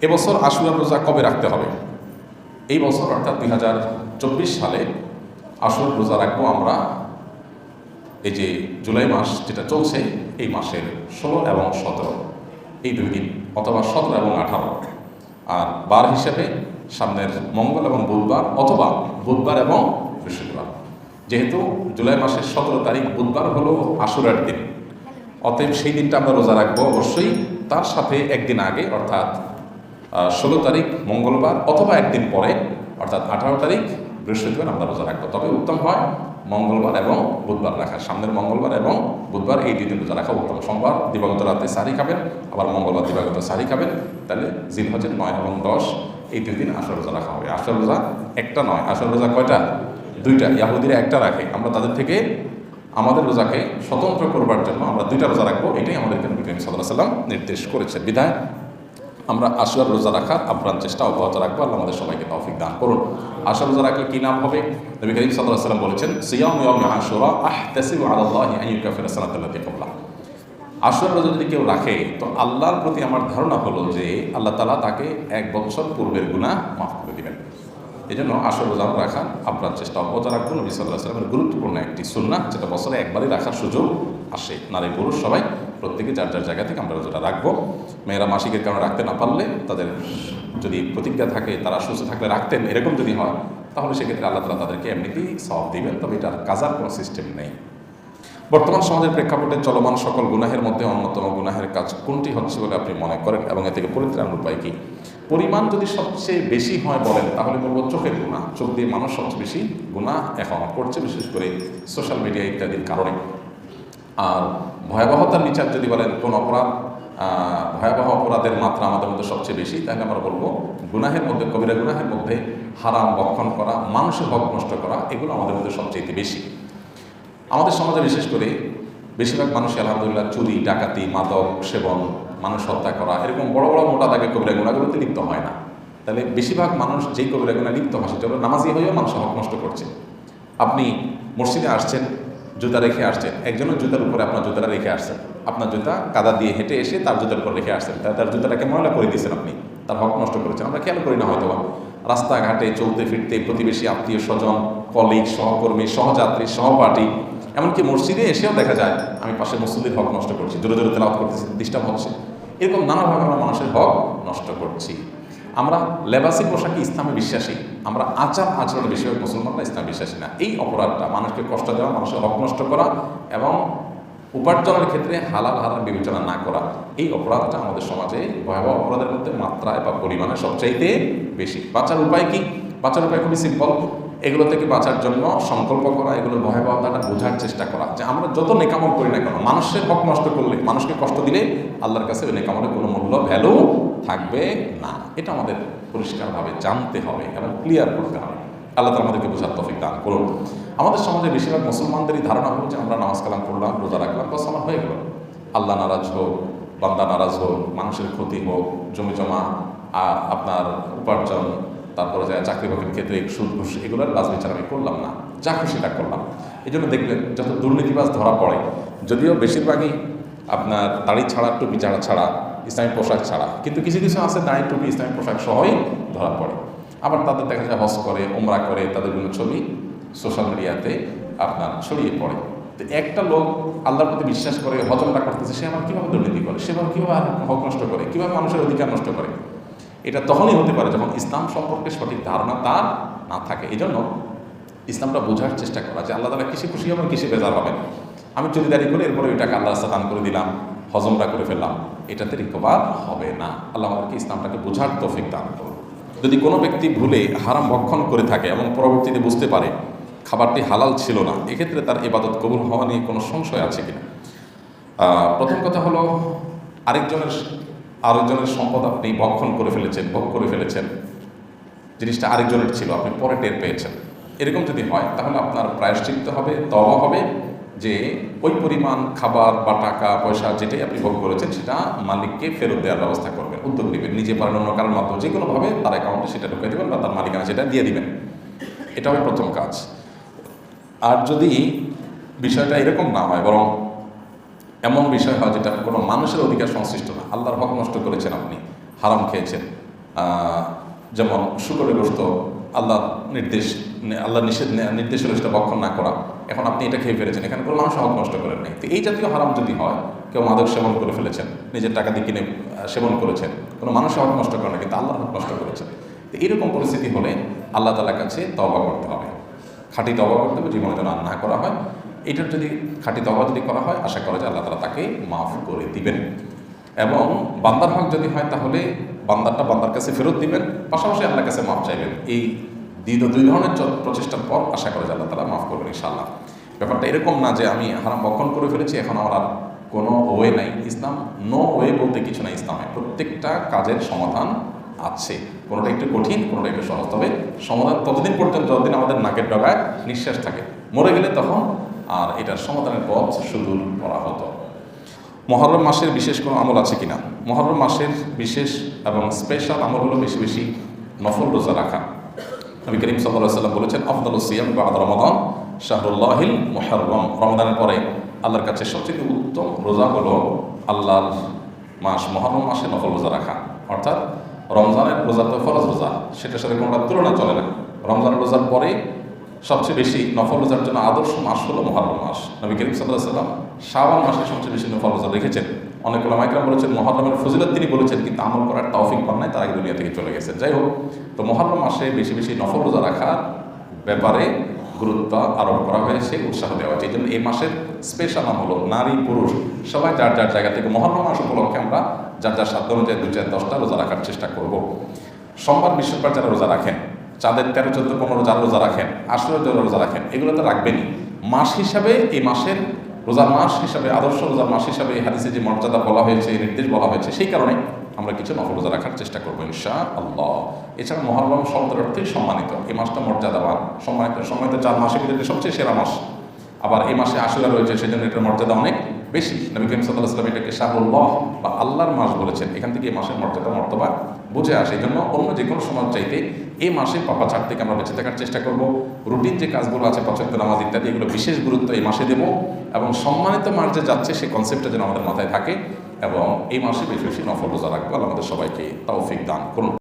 এবছর আশুরার রোজা কবে রাখতে হবে? এই বছর, অর্থাৎ দুই হাজার চব্বিশ সালে আশুর রোজা রাখব আমরা। এই যে জুলাই মাস যেটা চলছে, এই মাসের ষোলো এবং সতেরো। এই দুই দিন, অথবা সতেরো এবং আঠারো। আর বার হিসেবে সামনের মঙ্গল এবং বুধবার, অথবা বুধবার এবং বৃহস্পতিবার। যেহেতু জুলাই মাসের সতেরো তারিখ বুধবার হলো আশুরার দিন। অতএব সেই দিনটা আমরা রোজা রাখব অবশ্যই। তার সাথে একদিন আগে, অর্থাৎ ষোলো তারিখ মঙ্গলবার অথবা একদিন পরে, অর্থাৎ আঠারো তারিখ বৃহস্পতিবার আমরা রোজা রাখব। তবে উত্তম হয় মঙ্গলবার এবং বুধবার রাখা। সামনের মঙ্গলবার এবং বুধবার এই দুই দিন রোজা রাখা উত্তম। সোমবার দিবাগত রাতে সারি খাবেন, আবার মঙ্গলবার দিবাগত সারি খাবেন। তাহলে জিল হজের নয় এবং দশ এই দুই দিন আসর রোজা রাখা হবে। আসর রোজা একটা নয় আসর রোজা কয়টা? দুইটা। ইয়াহুদিরা একটা রাখে। আমরা তাদের থেকে আমাদের রোজাকে স্বতন্ত্র করবার জন্য আমরা দুইটা রোজা রাখব। এটাই আমাদের করিম সাল্লাহ সাল্লাম নির্দেশ করেছে। বিধায় আমরা আশুয়ার রোজা রাখার আপ্রাণ চেষ্টা অব্যাহত রাখব। আল্লাহ আমাদের সবাইকে তৌফিক দান করুন। আশুয়ার রোজা রাখলে কী নাম হবে? নবী করিম সাল্লাহ সাল্লাম বলেছেন, সিয়াম আশুরা আহ তাসিব আলাল্লাহি আন ইউকাফিরা সালাতাল্লাতি ক্বাবলা। আশুয়ার রোজা যদি কেউ রাখে, তো আল্লাহর প্রতি আমার ধারণা হলো যে আল্লাহ তালা তাকে এক বছর পূর্বের গুনাহ মাফ করে দিবেন। এই জন্য আসর রোজা রাখা আপনার চেষ্টা অব্যাহত রাখব। নবী সাল্লাহ সাল্লামের গুরুত্বপূর্ণ একটি সুন্না যেটা বছরে একবারই রাখার সুযোগ আসে। নারী পুরুষ সবাই, প্রত্যেকে যার যার জায়গা থেকে আমরা রোজাটা রাখব। মেয়েরা মাসিকের কারণে রাখতে না পারলে তাদের যদি প্রতিজ্ঞা থাকে, তারা সুস্থ থাকলে রাখতেন, এরকম যদি হয়, তাহলে সেক্ষেত্রে আল্লাহ তালা তাদেরকে এমনিতেই সব দিবেন। তবে এটার কাজার কোনো সিস্টেম নেই। বর্তমান সমাজের প্রেক্ষাপটে চলমান সকল গুনাহের মধ্যে অন্যতম গুনাহের কাজ কোনটি হচ্ছে বলে আপনি মনে করেন? এবং এ থেকে পরিত্রাণ উপায় কী? পরিমাণ যদি সবচেয়ে বেশি হয় বলেন, তাহলে বলব চোখের গুণা চোখ দিয়ে মানুষ সবচেয়ে বেশি গুণা এখন করছে, বিশেষ করে সোশ্যাল মিডিয়া ইত্যাদির কারণে। আর ভয়াবহতার বিচার যদি বলেন কোন অপরাধ ভয়াবহ অপরাধের মাত্রা আমাদের মধ্যে সবচেয়ে বেশি, তাহলে আমরা বলব গুনাহের মধ্যে, কবিরা গুনাহের মধ্যে হারাম বক্ষণ করা, মানুষের হক নষ্ট করা, এগুলো আমাদের মধ্যে সবচেয়ে বেশি। আমাদের সমাজে বিশেষ করে বেশিরভাগ মানুষ আলহামদুলিল্লাহ চুরি, ডাকাতি, মাদক, সেবন, মানুষ হত্যা করা, এরকম বড় বড় মোটা দাগে কবিরা গুণাগুলোতে লিপ্ত হয় না। তাহলে বেশিরভাগ মানুষ যেই কবিরা গুণা লিপ্ত হয়, সেটা নামাজি হয়েও মানুষের হক নষ্ট করছে। আপনি মসজিদে আসছেন জুতা রেখে আসছেন একজনের জুতার উপরে আপনার জুতাটা রেখে আসছেন আপনার জুতা কাদা দিয়ে হেঁটে এসে তার জুতার উপর রেখে আসছেন। তাই তার জুতাটাকে ময়লা করে দিয়েছেন আপনি। তার হক নষ্ট করেছেন। আমরা খেয়াল করি না হয়তো রাস্তাঘাটে চলতে ফিরতে প্রতিবেশী, আত্মীয় স্বজন কলিগ সহকর্মী, সহযাত্রী, সহপাঠী, এমনকি মসজিদে এসেও দেখা যায়, আমি পাশে মসজিদের হক নষ্ট করছি, জোরে জোরে তেলাওয়াত করতেছি ডিস্টার্ব হচ্ছে। এরকম নানাভাবে আমরা মানুষের হক নষ্ট করছি। আমরা লেবাসি পোশাকে ইসলামে বিশ্বাসী। আমরা আচার আচরণে বেশিরভাগ মুসলমানরা ইসলাম বিশ্বাসী না। এই অপরাধটা মানুষকে কষ্ট দেওয়া, মানুষের হক নষ্ট করা এবং উপার্জনের ক্ষেত্রে হালাল হারাল বিবেচনা না করা, এই অপরাধটা আমাদের সমাজে ভয়াবহ অপরাধের মধ্যে মাত্রায় বা পরিমাণে সবচাইতে বেশি। বাঁচার উপায় কি? বাঁচার উপায় খুবই সিম্পল এগুলো থেকে বাঁচার জন্য সংকল্প করা এগুলোর ভয়াবহতাটা বোঝার চেষ্টা করা। যে আমরা যত নেকামল করি না কেন, মানুষের হক নষ্ট করলে, মানুষকে কষ্ট দিলে আল্লাহর কাছে ওই নেকামলের কোনো মূল্য ভ্যালু থাকবে না। এটা আমাদের পরিষ্কারভাবে জানতে হবে এবং ক্লিয়ার করতে হবে। আল্লাহ তালা আমাদেরকে বোঝার তফিক দান করুন। আমাদের সমাজে বেশিরভাগ মুসলমানদেরই ধারণা হলো যে আমরা নামাজ কালাম করলাম রোজা রাখলাম, বাস আমার হয়ে গেল। আল্লাহ নারাজ হোক, বান্দা নারাজ হোক, মানুষের ক্ষতি হোক, জমি জমা আপনার উপার্জন, তারপরে যায় চাকরি বাকরির ক্ষেত্রে সুদ, ঘুষ, এগুলোর বাজ বিচার আমি করলাম না। যা খুশিটা করলাম। এই জন্য দেখবেন, যত দুর্নীতিবাজ ধরা পড়ে, যদিও বেশিরভাগই আপনার দাড়ি ছাড়া, টুপি ছাড়া ছাড়া ইসলামী পোশাক ছাড়া। কিন্তু কিছু কিছু আছে দাড়ি টুপি ইসলামী পোশাক সহই ধরা পড়ে। আবার তাদের দেখা যায় হজ করে ওমরা করে, তাদের বিভিন্ন ছবি সোশ্যাল মিডিয়াতে আপনার ছড়িয়ে পড়ে। তো একটা লোক আল্লাহর প্রতি বিশ্বাস করে, হজমটা করতেছে, সে আমার কীভাবে দুর্নীতি করে? সে আবার কীভাবে হক নষ্ট করে? কীভাবে মানুষের অধিকার নষ্ট করে? এটা তখনই হতে পারে যখন ইসলাম সম্পর্কে সঠিক ধারণা তার না থাকে। এই জন্য ইসলামটা বোঝার চেষ্টা করা যে আল্লাহ তালা কিসে খুশি হবেন, কিসে বেজার হবেন। আমি চুরি দাঁড়িয়ে করে এরপরে ওইটাকে আল্লাহ রাস্তা দান করে দিলাম। হজমটা করে ফেললাম, এটাতে রিকভার হবে না। আল্লাহ আমাদেরকে ইসলামটাকে বোঝার তৌফিক দান করুন। যদি কোনো ব্যক্তি ভুলে হারাম ভক্ষণ করে থাকে এবং পরবর্তীতে বুঝতে পারে খাবারটি হালাল ছিল না, এক্ষেত্রে তার এবাদত কবুল হওয়া নিয়ে কোনো সংশয় আছে কিনা? প্রথম কথা হলো, আরেকজনের আরেকজনের সম্পদ আপনি ভক্ষণ করে ফেলেছেন, ভোগ করে ফেলেছেন, জিনিসটা আরেকজনের ছিল, আপনি পরে টের পেয়েছেন। এরকম যদি হয়, তাহলে আপনার প্রায়শ্চিত্ত হবে তওয়া হবে যে ওই পরিমাণ খাবার বা টাকা, পয়সা যেটাই আপনি ভোগ করেছেন, সেটা মালিককে ফেরত দেওয়ার ব্যবস্থা করবেন। উদ্যোগ নেবেন। নিজে পারেন অন্য কারোর মাধ্যমে। যে কোনোভাবে তার অ্যাকাউন্টে সেটা ঢুকে দেবেন বা তার মালিকানা সেটা দিয়ে দিবেন। এটা হবে প্রথম কাজ। আর যদি বিষয়টা এরকম না হয়, বরং এমন বিষয় হয় যেটা কোনো মানুষের অধিকার সংশ্লিষ্ট না, আল্লাহর হক নষ্ট করেছেন আপনি, হারাম খেয়েছেন যেমন শুকরের গোস্ত আল্লাহ নির্দেশ আল্লাহ নিষেধ, নির্দেশ হলে সেটা বক্ষণ না করা এখন আপনি এটা খেয়ে ফেলেছেন, এখানে কোনো মানুষ হক নষ্ট করেন নাই। তো এই জাতীয় হারাম যদি হয়, কেউ মাদক সেবন করে ফেলেছেন, নিজের টাকা দিয়ে কিনে সেবন করেছেন, কোনো মানুষ হক নষ্ট করে না কিন্তু আল্লাহ হক নষ্ট করেছেন। তো এইরকম পরিস্থিতি হলে আল্লাহ তালার কাছে তবা করতে হবে। খাঁটি তবা করতে হবে, জীবনে যেন না করা হয়। এটার যদি খাঁটি তবা যদি করা হয়, আশা করা যায় আল্লাহ তালা তাকে মাফ করে দিবেন। এবং বান্দার হক যদি হয়, তাহলে বান্দারটা বান্দার কাছে ফেরত দিবেন, পাশাপাশি আল্লাহর কাছে মাফ চাইবেন। এই দুই দুই ধরনের প্রচেষ্টার পর আশা করা যায় আল্লাহ তালা মাফ করবেন ইনশাআল্লাহ। ব্যাপারটা এরকম না যে আমি হারাম বক্ষণ করে ফেলেছি, এখন আমার আর কোনো ওয়ে নাই। ইসলাম নো ওয়ে বলতে কিছু নাই ইসলামে। প্রত্যেকটা কাজের সমাধান আছে। কোনোটা একটু কঠিন, কোনোটা একটু সহজ। তবে সমাধান ততদিন পর্যন্ত যতদিন আমাদের নাকের ডগায় নিঃশ্বাস থাকে, মরে গেলে তখন আর এটার সমাধানের পথ সুদূর করা হতো। মহরম মাসের বিশেষ কোনো আমল আছে কিনা? মহরম মাসের বিশেষ এবং স্পেশাল আমল হলো বেশি বেশি নফল রোজা রাখা। নবী করিম সাল্লাহ সাল্লাম বলেছেন আফদল সিয়াম বা রমাদান শাহরুল্লাহিল মোহরম রমদানের পরে আল্লাহর কাছে সবচেয়ে উত্তম রোজা হলো আল্লাহর মাস মহরম মাসে নফল রোজা রাখা। অর্থাৎ রমজানের রোজা তো ফরজ রোজা, সেটার সাথে কোনোটা তুলনা চলে না। রমজানের রোজার পরে সবচেয়ে বেশি নফল রোজার জন্য আদর্শ মাস হলো মহরম মাস। নবী করিম সাল্লাহ সাল্লাম শাবান মাসে সবচেয়ে বেশি নফল রোজা রেখেছেন। অনেক মাইকরাম বলেছেন, মহরমের ফজিলত তিনি বলেছেন, কিন্তু আমল করার তৌফিক পান নাই, তারা দুনিয়া থেকে চলে গেছেন যাই হোক, তো মহরম মাসে বেশি বেশি নফল রোজা রাখার ব্যাপারে গুরুত্ব আরোপ করা হয়েছে, উৎসাহ দেওয়া হয়েছে। এই জন্য এই মাসের স্পেশাল নাম হলো নারী পুরুষ। সবাই যার যার জায়গা থেকে মহরম মাস উপলক্ষে আমরা যার যার সাধ্য অনুযায়ী দু চার দশটা রোজা রাখার চেষ্টা করব। সোমবার, বৃহস্পতিবার যারা রোজা রাখেন, চাঁদের তেরো, চোদ্দ, পনেরো যারা রোজা রাখেন আশ্রয় যারা রোজা রাখেন, এগুলো তো রাখবেনই। মাস হিসাবে এই মাসের রোজার মাস হিসাবে, আদর্শ রোজার মাস হিসাবে এই হাদিসে যে মর্যাদা বলা হয়েছে নির্দেশ বলা হয়েছে, সেই কারণে আমরা কিছু নফল রোজা রাখার চেষ্টা করব ইনশা আল্লাহ এছাড়া মহরম শব্দের অর্থেই সম্মানিত। এই মাসটা মর্যাদাবান। সম্মানিত সম্মানিত চার মাসের ভিতরে সবচেয়ে সেরা মাস। আবার এই মাসে আশুরা রয়েছে, সেজন্য এটার মর্যাদা অনেক বেশি। নবী করিম সাল্লাহ সাল্লাম এটাকে শাহুল্লাহ বা আল্লাহর মাস বলেছেন। এখান থেকে এই মাসের মর্যাদা মর্তবা বুঝে আসে, এই জন্য অন্য যে কোনো সময় চাইতে এই মাসে পাপা ছাড় থেকে আমরা বেঁচে থাকার চেষ্টা করব। রুটিন যে কাজগুলো আছে পছন্দ নামাজ ইত্যাদি, এগুলো বিশেষ গুরুত্ব এই মাসে দেব এবং সম্মানিত মাস যে যাচ্ছে সেই কনসেপ্টটা যেন আমাদের মাথায় থাকে এবং এই মাসে বেশি বেশি নফল রোজা রাখব। আমাদের সবাইকে তৌফিক দান করুন।